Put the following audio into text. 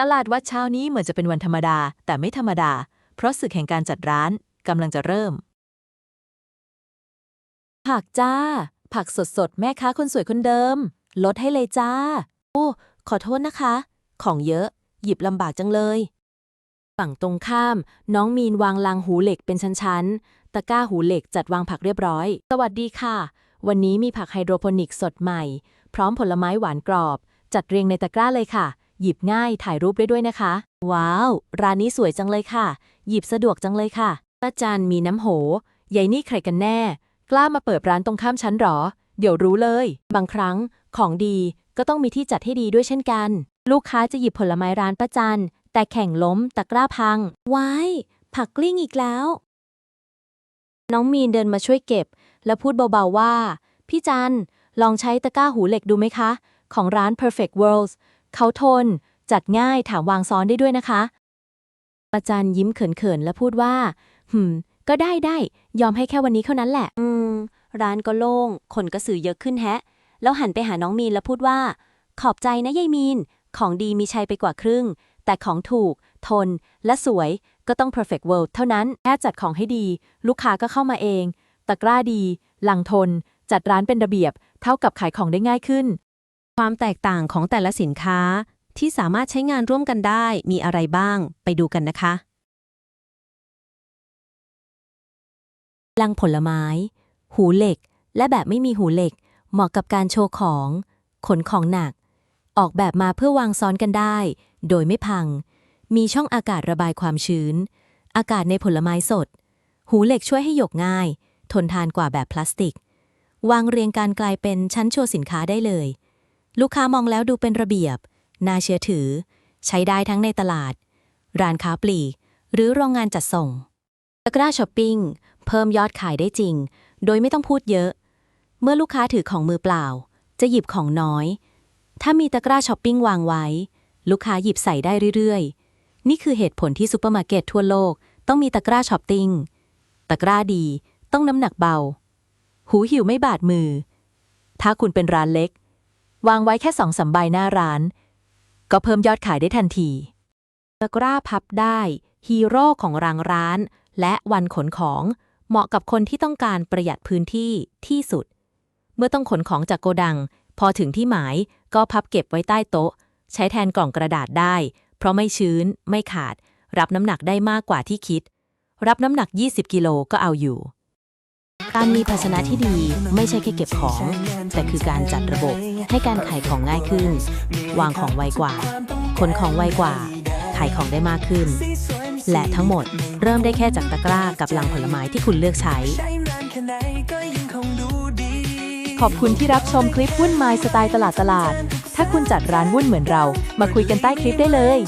ตลาดวัดเช้านี้เหมือนจะเป็นวันธรรมดา แต่ไม่ธรรมดา เพราะศึกแห่งการจัดร้านกำลังจะเริ่ม ผักจ้า ผักสดๆ แม่ค้าคนสวยคนเดิม ลดให้เลยจ้า โอ้ ขอโทษนะคะ ของเยอะ หยิบลำบากจังเลย ฝั่งตรงข้าม น้องมีนวางลังหูเหล็กเป็นชั้นๆ ตะกร้าหูเหล็กจัดวางผักเรียบร้อย สวัสดีค่ะ วันนี้มีผักไฮโดรโปนิกสดใหม่ พร้อมผลไม้หวานกรอบ จัดเรียงในตะกร้าเลยค่ะ หยิบง่ายถ่ายรูปได้ด้วยนะคะ ว้าว ร้านนี้สวยจังเลยค่ะ หยิบสะดวกจังเลยค่ะป้าจันมีน้ำโหใหญ่นี่ใครกันแน่ กล้ามาเปิดร้านตรงข้ามชั้นหรอ เดี๋ยวรู้เลย บางครั้งของดีก็ต้องมีที่จัดให้ดีด้วยเช่นกัน ลูกค้าจะหยิบผลไม้ร้านป้าจันแต่แข่งล้มตะกร้าพัง ว้าย ผักกลิ้งอีกแล้ว น้องมีนเดินมาช่วยเก็บ และพูดเบาๆว่า พี่จันลองใช้ตะกร้าหูเหล็กดูไหมคะ ของร้าน Perfect Worlds เขาทน จัดง่ายถามวางซ้อนได้ด้วยนะคะประจันยิ้มเขินๆ และพูดว่า หืม ก็ได้ได้ ยอมให้แค่วันนี้เท่านั้นแหละ อืม ร้านก็โล่ง คนก็สื่อเยอะขึ้นแฮะ แล้วหันไปหาน้องมีนแล้วพูดว่า ขอบใจนะยายมีน ของดีมีชัยไปกว่าครึ่ง แต่ของถูก ทน และสวย ก็ต้อง perfect world เท่านั้น แค่จัดของให้ดี ลูกค้าก็เข้ามาเอง ตะกร้าดี หลังทน จัดร้านเป็นระเบียบ เท่ากับขายของได้ง่ายขึ้น ความแตกต่างของแต่ละสินค้าที่สามารถใช้งานร่วมกันได้มีอะไรบ้าง ไปดูกันนะคะ ลังผลไม้ หูเหล็ก และแบบไม่มีหูเหล็ก เหมาะกับการโชว์ของ ขนของหนัก ออกแบบมาเพื่อวางซ้อนกันได้ โดยไม่พัง มีช่องอากาศระบายความชื้น อากาศในผลไม้สด หูเหล็กช่วยให้หยกง่าย ทนทานกว่าแบบพลาสติก วางเรียงการกลายเป็นชั้นโชว์สินค้าได้เลย ลูกค้ามองแล้วดูเป็นระเบียบ น่าเชื่อถือ ใช้ได้ทั้งในตลาด ร้านค้าปลีก หรือโรงงานจัดส่งตะกร้าช้อปปิ้งเพิ่มยอดขายได้จริง โดยไม่ต้องพูดเยอะ เมื่อลูกค้าถือของมือเปล่า จะหยิบของน้อย ถ้ามีตะกร้าช้อปปิ้งวางไว้ ลูกค้าหยิบใส่ได้เรื่อยๆ นี่คือเหตุผลที่ซูเปอร์มาร์เก็ตทั่วโลกต้องมีตะกร้าช้อปปิ้งตะกร้าดี ต้องน้ำหนักเบา หูหิวไม่บาดมือ ถ้าคุณเป็นร้านเล็ก วางไว้แค่สองสามใบหน้าร้าน ก็เพิ่มยอดขายได้ทันทีตะกร้าพับได้ ฮีโร่ของรางร้าน และวันขนของเหมาะกับคนที่ต้องการประหยัดพื้นที่ที่สุด เมื่อต้องขนของจากโกดัง พอถึงที่หมายก็พับเก็บไว้ใต้โต๊ะ ใช้แทนกล่องกระดาษได้ เพราะไม่ชื้น ไม่ขาด รับน้ำหนักได้มากกว่าที่คิด รับน้ำหนัก 20 กิโลก็เอาอยู่ การมีภาชนะที่ดีไม่ใช่แค่เก็บของ แต่คือการจัดระบบให้การขายของง่ายขึ้น วางของไวกว่า ขนของไวกว่า ขายของได้มากขึ้น และทั้งหมดเริ่มได้แค่จากตะกร้ากับลังผลไม้ที่คุณเลือกใช้ ขอบคุณที่รับชมคลิปวุ่นไม้สไตล์ตลาดตลาด ถ้าคุณจัดร้านวุ่นเหมือนเรา มาคุยกันใต้คลิปได้เลย